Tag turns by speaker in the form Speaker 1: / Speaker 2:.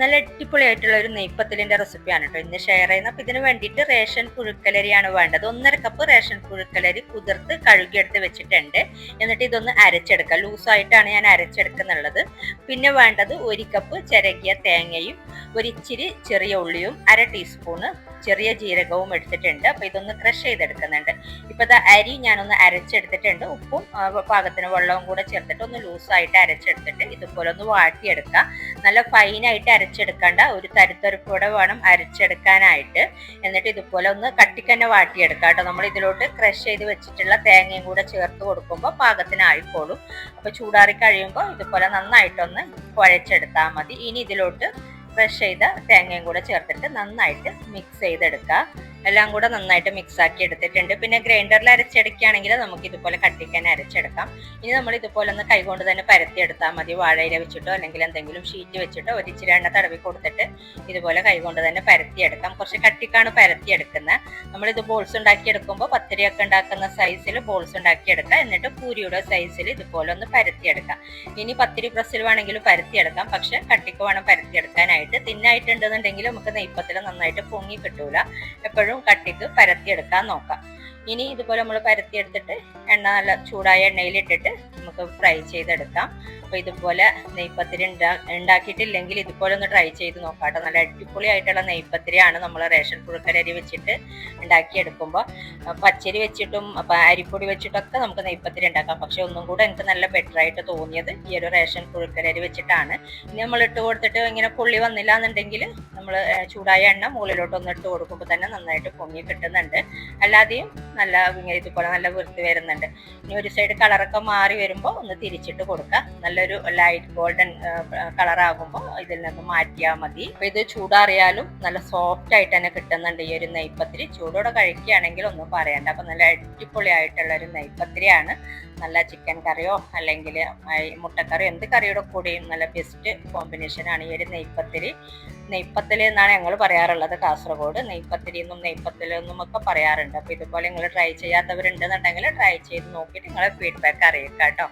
Speaker 1: നല്ല അടിപൊളിയായിട്ടുള്ള ഒരു നെയ്പ്പത്തിലിന്റെ റെസിപ്പിയാണ് കേട്ടോ ഇന്ന് ഷെയർ ചെയ്യുന്നത്. അപ്പൊ ഇതിന് വേണ്ടിയിട്ട് റേഷൻ പുഴുക്കലരിയാണ് വേണ്ടത്. ഒന്നര കപ്പ് റേഷൻ പുഴുക്കലരി കുതിർത്ത് കഴുകിയെടുത്ത് വെച്ചിട്ടുണ്ട്. എന്നിട്ട് ഇതൊന്ന് അരച്ചെടുക്കുക ലൂസായിട്ടാണ് ഞാൻ അരച്ചെടുക്കുന്നുള്ളത്. പിന്നെ വേണ്ടത് ഒരു കപ്പ് ചിരകിയ തേങ്ങയും ഒരിച്ചിരി ചെറിയ ഉള്ളിയും അര ടീസ്പൂണ് ചെറിയ ജീരകവും എടുത്തിട്ടുണ്ട്. അപ്പൊ ഇതൊന്ന് ക്രഷ് ചെയ്തെടുക്കുന്നുണ്ട്. ഇപ്പൊ ഇത് അരി ഞാനൊന്ന് അരച്ചെടുത്തിട്ടുണ്ട്. ഉപ്പും പാകത്തിന് വെള്ളവും കൂടെ ചേർത്തിട്ട് ഒന്ന് ലൂസായിട്ട് അരച്ചെടുത്തിട്ട് ഇതുപോലെ ഒന്ന് വാട്ടിയെടുക്കുക നല്ല ഫൈനായിട്ട് അരച്ചെടുക്കേണ്ട. ഒരു തരുത്തരപ്പോടെ വേണം അരച്ചെടുക്കാനായിട്ട്. എന്നിട്ട് ഇതുപോലെ ഒന്ന് കട്ടിക്കന്നെ വാട്ടിയെടുക്കുക കേട്ടോ. നമ്മൾ ഇതിലോട്ട് ക്രഷ് ചെയ്ത് വെച്ചിട്ടുള്ള തേങ്ങയും കൂടെ ചേർത്ത് കൊടുക്കുമ്പോൾ പാകത്തിനായിക്കോളും അപ്പൊ ചൂടാറി കഴിയുമ്പോൾ ഇതുപോലെ നന്നായിട്ടൊന്ന് കുഴച്ചെടുത്താൽ മതി. ഇനി ഇതിലോട്ട് ക്രഷ് ചെയ്ത തേങ്ങയും കൂടെ ചേർത്തിട്ട് നന്നായിട്ട് മിക്സ് ചെയ്തെടുക്കുക. എല്ലാം കൂടെ നന്നായിട്ട് മിക്സ് ആക്കി എടുത്തിട്ടുണ്ട്. പിന്നെ ഗ്രൈൻഡറിൽ അരച്ചെടുക്കുകയാണെങ്കിൽ നമുക്ക് ഇതുപോലെ കട്ടിക്കാൻ അരച്ചെടുക്കാം. ഇനി നമ്മൾ ഇതുപോലെ ഒന്ന് കൈകൊണ്ട് തന്നെ പരത്തിയെടുത്താൽ മതി. വാഴയില വെച്ചിട്ടോ അല്ലെങ്കിൽ എന്തെങ്കിലും ഷീറ്റ് വെച്ചിട്ടോ ഒരു ഇച്ചിരി എണ്ണ തടവി കൊടുത്തിട്ട് ഇതുപോലെ കൈകൊണ്ട് തന്നെ പരത്തി പരത്തിയെടുക്കാം കുറച്ച് കട്ടിക്കാണ് പരത്തിയെടുക്കുന്നത് നമ്മൾ ഇത് ബോൾസ് ഉണ്ടാക്കിയെടുക്കുമ്പോൾ പത്തിരിയൊക്കെ ഉണ്ടാക്കുന്ന സൈസിൽ ബോൾസ് ഉണ്ടാക്കിയെടുക്കുക എന്നിട്ട് പൂരിയുടെ സൈസിൽ ഇതുപോലെ ഒന്ന് പരത്തി എടുക്കാം. ഇനി പത്തിരി പ്രസ്സിൽ വേണമെങ്കിലും പരത്തിയെടുക്കാം പക്ഷെ കട്ടിക്ക് വേണം പരത്തിയെടുക്കാനായിട്ട് തിന്നായിട്ടുണ്ടെന്നുണ്ടെങ്കിൽ നമുക്ക് നെയ്പ്പത്തിൽ നന്നായിട്ട് പൊങ്ങി കിട്ടൂല. എപ്പോഴും കട്ടിക്ക് പരത്തിയെടുക്കാൻ നോക്കാം. ഇനി ഇതുപോലെ നമ്മൾ പരത്തിയെടുത്തിട്ട് എണ്ണ നല്ല ചൂടായ എണ്ണയിൽ ഇട്ടിട്ട് നമുക്ക് ഫ്രൈ ചെയ്തെടുക്കാം. അപ്പൊ ഇതുപോലെ നെയ്പ്പത്തിരി ഉണ്ടാ ഉണ്ടാക്കിയിട്ടില്ലെങ്കിൽ ഇതുപോലെ ഒന്ന് ട്രൈ ചെയ്ത് നോക്കാട്ടോ. നല്ല അടിപൊളിയായിട്ടുള്ള നെയ്പ്പത്തിരിയാണ് നമ്മൾ റേഷൻ പുഴുക്കലരി വെച്ചിട്ട് ഉണ്ടാക്കിയെടുക്കുമ്പോൾ പച്ചരി വെച്ചിട്ടും അരിപ്പൊടി വെച്ചിട്ടൊക്കെ നമുക്ക് നെയ്പ്പത്തിരി ഉണ്ടാക്കാം. പക്ഷെ ഒന്നും കൂടെ എനിക്ക് നല്ല ബെറ്റർ ആയിട്ട് തോന്നിയത് ഈ ഒരു റേഷൻ പുഴുക്കലരി വെച്ചിട്ടാണ്. ഇനി നമ്മൾ ഇട്ട് കൊടുത്തിട്ട് ഇങ്ങനെ പുള്ളി വന്നില്ല എന്നുണ്ടെങ്കിൽ നമ്മൾ ചൂടായ എണ്ണ മുകളിലോട്ട് ഒന്ന് ഇട്ട് കൊടുക്കുമ്പോൾ തന്നെ നന്നായിട്ട് പൊങ്ങി കിട്ടുന്നുണ്ട്. അല്ലാതെയും നല്ല ഇതുപോലെ നല്ല വൃത്തി വരുന്നുണ്ട്. ഇനി ഒരു സൈഡ് കളറൊക്കെ മാറി വരുമ്പോൾ ഒന്ന് തിരിച്ചിട്ട് കൊടുക്കുക നല്ലൊരു ലൈറ്റ് ഗോൾഡൻ കളർ ആകുമ്പോൾ ഇതിൽ നിന്ന് മാറ്റിയാൽ മതി. അപ്പൊ ഇത് ചൂടാറിയാലും നല്ല സോഫ്റ്റ് ആയിട്ട് തന്നെ കിട്ടുന്നുണ്ട് ഈ ഒരു നെയ്പ്പത്തിരി ചൂടോടെ കഴിക്കുകയാണെങ്കിൽ ഒന്നും പറയണ്ട. അപ്പൊ നല്ല അടിപൊളിയായിട്ടുള്ള ഒരു നെയ്പ്പത്തിരിയാണ് നല്ല ചിക്കൻ കറിയോ അല്ലെങ്കിൽ മുട്ടക്കറിയോ എന്ത് കറിയുടെ കൂടെയും നല്ല ബെസ്റ്റ് കോമ്പിനേഷനാണ് ഈ ഒരു നെയ്പ്പത്തിരി നെയ്പ്പത്തിലി എന്നാണ് ഞങ്ങൾ പറയാറുള്ളത് കാസർഗോഡ്. നെയ്പ്പത്തിരി എന്നും നെയ്പ്പത്തിലി എന്നും ഒക്കെ പറയാറുണ്ട്. അപ്പോൾ ഇതുപോലെ നിങ്ങൾ ട്രൈ ചെയ്യാത്തവരുണ്ടെന്നുണ്ടെങ്കിൽ ട്രൈ ചെയ്ത് നോക്കിയിട്ട് നിങ്ങളെ ഫീഡ്ബാക്ക് അറിയിക്കാം കേട്ടോ